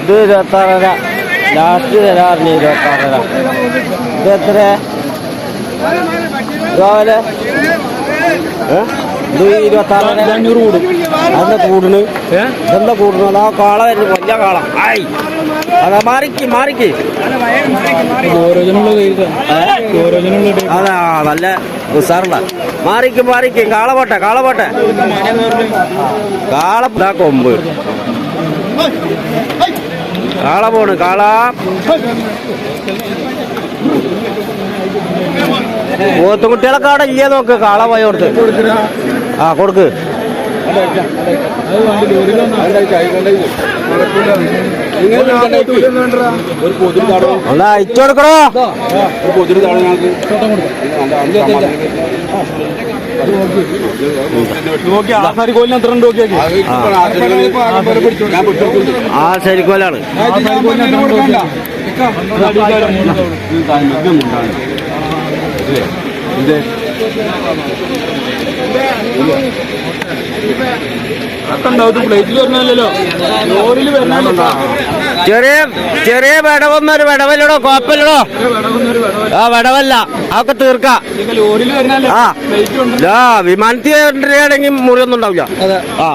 ഇത് ഇരുപത്താറര. ലാസ്റ്റ് തരാറിന് ഇരുപത്താറര. ഇത് എത്ര രാവിലെ? ഇത് ഇരുപത്താറര. അഞ്ഞൂറ് കൂടും. അതെന്താ കൂടണ് എന്താ കൂടണത് ആ കാള വരുന്നു വലിയ കാള. ആയി അതാ മാറിക്ക് മാറിക്ക്. അതാ നല്ല ഉസാറുള്ള. മാറിക്ക് മാറിക്ക്. കാള പോട്ടെ കാള പോട്ടെ. കാള കൊമ്പ്. കാള പോണ് കാള. പോത്തുകുട്ടികളൊക്കെ അവിടെ ഇല്ലേ നോക്ക് കാള പോയ കൊടുത്ത്. ആ കൊടുക്ക്. അയച്ചു കൊടുക്കണോ? പൊതിരി താഴെ ഞങ്ങൾക്ക് നോക്കി. ആസാരി കോലിന് എത്ര ഉണ്ട് നോക്കിയാക്കി. ഞാൻ വിട്ടു ആ ശരിക്കോലാണ് പ്ലേറ്റിൽ വരണല്ലോ ലോറിയിൽ വരണല്ലോ ചെറിയ ചെറിയ വിടവൊന്നൊരു വിടവല്ലടോ കുഴപ്പമില്ലടോ. ആ വിടവല്ല. അതൊക്കെ തീർക്കാം. ആ. വിമാനത്തിൽ കൊണ്ടുവരികയാണെങ്കിൽ മുറിയൊന്നും ഉണ്ടാവില്ല. ആ.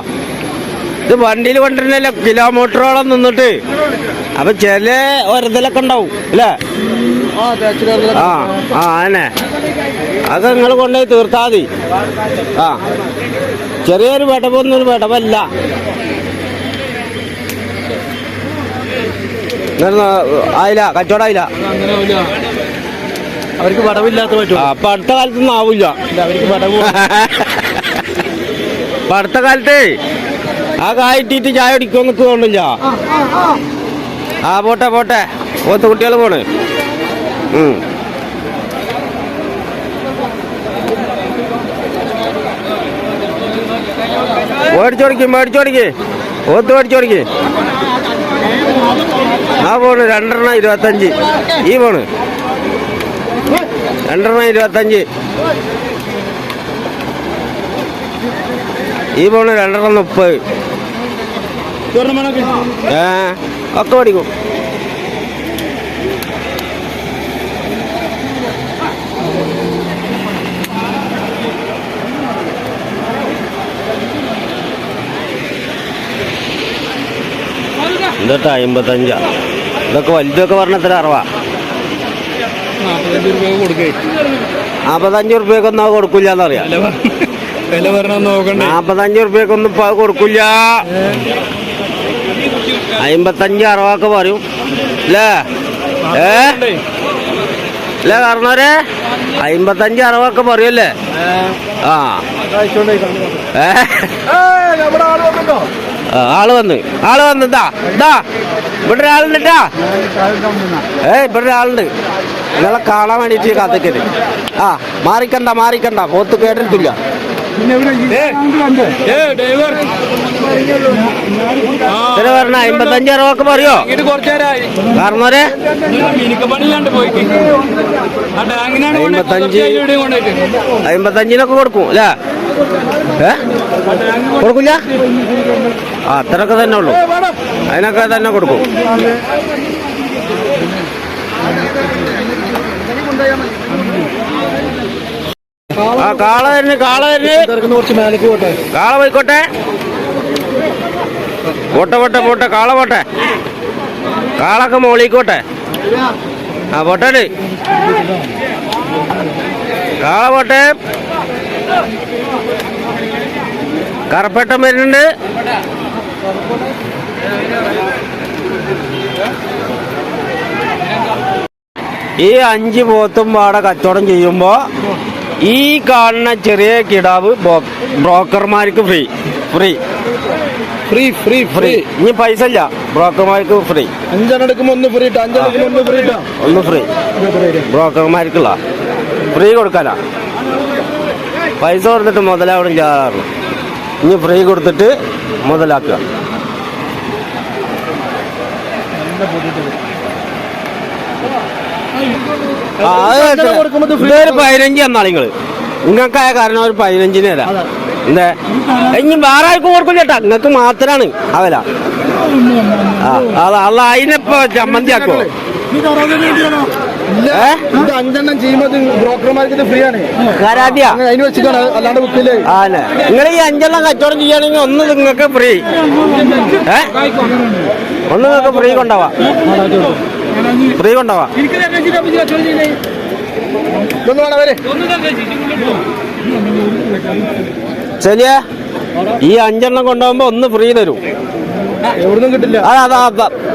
ഇത് വണ്ടിയിൽ കൊണ്ടുവരുന്നില്ല കിലോമീറ്ററോളം നിന്നിട്ട് അപ്പൊ ചില ഒരതിലൊക്കെ ഉണ്ടാവും അല്ലേ? ആ ആ അതന്നെ. അത് നിങ്ങൾ കൊണ്ടുപോയി തീർത്താതി ആ. ചെറിയൊരു വിടവൊന്നും ഒരു വിടവല്ല. ആയില്ല കച്ചവടമായില്ല. അവർക്ക് വടവില്ലാത്ത പറ്റും. അപ്പൊ അടുത്ത കാലത്തൊന്നും ആവില്ല. അവർക്ക് അപ്പൊ അടുത്ത കാലത്തേ ആ കായിട്ടിട്ട് ചായ അടിക്കുമെന്ന് തോന്നില്ല ആ പോട്ടെ പോട്ടെ. പോത്ത് കുട്ടികൾ പോണ്. ഉം. മേടിച്ചോടിക്ക് മേടിച്ചോടിക്ക് ഓത്ത് മേടിച്ചോടിക്ക് ആ പോണ് രണ്ടെണ്ണം ഇരുപത്തഞ്ച്. ഈ പോണ് രണ്ടെണ്ണം ഇരുപത്തഞ്ച്. ഈ പോണ് രണ്ടെണ്ണം മുപ്പത്. ഏ ഒക്കെ പഠിക്കും എന്നിട്ട് അമ്പത്തഞ്ചാ. ഇതൊക്കെ വലുതൊക്കെ പറഞ്ഞത്ര അറവാ നാപ്പത്തഞ്ച് റുപ്യക്ക് ഒന്നും അത് കൊടുക്കില്ല എന്നറിയാം പറഞ്ഞ നോക്കണ്ടേ. നാൽപ്പത്തഞ്ച് ഉറുപ്പ്യക്കൊന്നും ഇപ്പൊ അത് കൊടുക്കില്ല. അമ്പത്തഞ്ച് അറവാക്ക് പറയും. അല്ലേ ഏ? അല്ലേ കാരണവരെ? അമ്പത്തഞ്ച് അറുപതൊക്കെ പറയല്ലേ? ആ. ഏ? ആ, ആൾ വന്ന്. ആൾ വന്ന് ഇതാ ഇതാ ഇവിടെ ഒരാളുണ്ട്. ഏ ഇവിടെ ഒരാളുണ്ട്. നിങ്ങളെ കാണാൻ വേണ്ടിട്ട് കാത്തിക്കൽ ആ മാറിക്കണ്ട മാറിക്കണ്ട. പോത്ത് കേട്ടിട്ടില്ല. ഇത്ര പറഞ്ഞ അമ്പത്തഞ്ച് അറുപതൊക്കെ പറയോ? കാരണവരെ. അമ്പത്തഞ്ച്. അമ്പത്തഞ്ചിനൊക്കെ കൊടുക്കും അല്ലേ? ഏ? കൊടുക്കില്ല ആ അത്രയൊക്കെ തന്നെ ഉള്ളൂ. അതിനൊക്കെ തന്നെ കൊടുക്കും. ആ കാള തന്നെ കാള മേലേക്ക് കാള പോയിക്കോട്ടെ. പോട്ടെ പോട്ടെ പോട്ടെ കാള പോട്ടെ. കാളൊക്കെ മോളിക്കോട്ടെ. ആ പോട്ടെ കാള പോട്ടെ. കറപ്പട്ടം വരുന്നുണ്ട്. ഈ അഞ്ച് പോത്തും പാടെ കച്ചവടം ചെയ്യുമ്പോ ഈ കാണുന്ന ചെറിയ കിടാവ് ബ്രോക്കർമാർക്ക് free. Free. Free free free. ഇനി പൈസ ഇല്ല. ബ്രോക്കർമാർക്ക് ഫ്രീ. അഞ്ചെണ്ണം എടുക്കുമ്പോൾ ഒന്ന് ഫ്രീ ഒന്ന് ഫ്രീ ഒന്ന് ഫ്രീ. ബ്രോക്കർമാർക്കുള്ള. ഫ്രീ കൊടുക്കാനാ. പൈസ കൊടുത്തിട്ട് മുതലാവണം ചെയ്യാറുള്ളൂ ഇനി ഫ്രീ കൊടുത്തിട്ട് മുതലാക്കുക ആ, അത് ഇതൊരു പതിനഞ്ച് തന്നാ നിങ്ങൾ. നിങ്ങൾക്കായ കാരണം ഒരു പതിനഞ്ചിന് തരാം. എന്തേ? ഇനി വേറെ ആർക്കും കൊടുക്കില്ല കേട്ടാ. നിങ്ങൾക്ക് മാത്രാണ് അവല. ആ അല്ല അല്ല അതിനിപ്പോ അല്ലാണ്ട് ബുക്കിൽ ആനെ നിങ്ങൾ ഈ അഞ്ചെണ്ണം കച്ചവടം ചെയ്യുകയാണെങ്കിൽ ഒന്ന് നിങ്ങൾക്ക് ഫ്രീ ഏ? ഒന്ന് നിങ്ങൾക്ക് ഫ്രീ കൊണ്ടാവാ ഫ്രീ കൊണ്ടാവാ ശരിയ ഈ അഞ്ചെണ്ണം കൊണ്ടുപോകുമ്പോ ഒന്ന് ഫ്രീ തരും.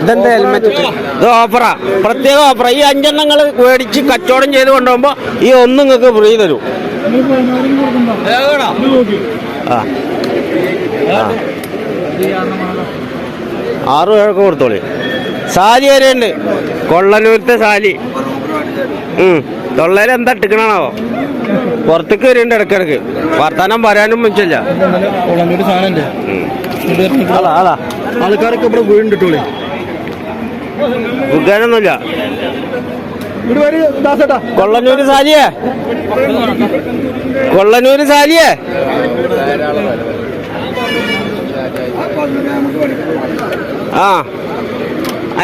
ഇതെന്താ ഹെൽമെറ്റ് ഇത് ഓഫറാ പ്രത്യേക ഓഫറാ ഈ അഞ്ചെണ്ണങ്ങൾ മേടിച്ച് കച്ചവടം ചെയ്ത് കൊണ്ടുപോകുമ്പോ ഈ ഒന്ന് നിങ്ങൾക്ക് ഫ്രീ തരും. ആ. ആ. ആറ് പേരൊക്കെ കൊടുത്തോളി. സാലി വരെയുണ്ട്. കൊള്ളനൂരത്തെ സാലി. ഉം. തൊള്ളയിൽ എന്താ ഇട്ടിക്കണാവോ പുറത്തേക്ക് വരുന്നുണ്ട് ഇടക്കിടക്ക് വർത്താനം പറയാനും ഉണ്ട് അതാ ആൾക്കാരൊക്കെ ഇവിടെ വീണ്ടുട്ടോളി വിൽക്കാനൊന്നുമില്ല വരെ കൊള്ളനൂര് സാലിയേ. കൊള്ളനൂര് സാലിയേ. ആ.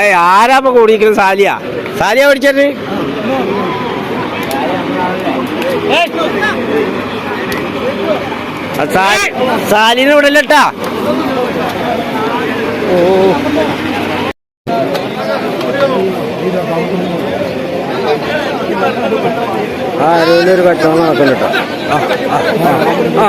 ഏയ് ആരാപ്പ കൂടിയിരിക്കുന്നത് സാലിയ? സാലിയ ഓടിച്ചത് സാലിനെ വിടല്ലട്ടാ ആ ഒരു കച്ചവടം നടക്കുന്നുട്ടോ ആ ആ. ആ.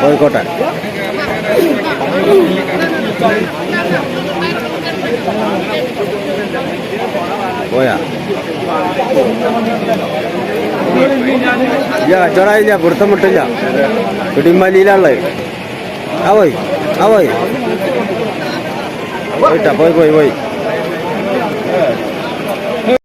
കോഴിക്കോട്ടെ. പോയാ? ഇല്ല കച്ചവടമായില്ല പിടുത്തം വിട്ടില്ല. പിടിമല്ലിയിലാണുള്ളത് ആ പോയി ആ പോയി. പോയിട്ടാ പോയി പോയി പോയി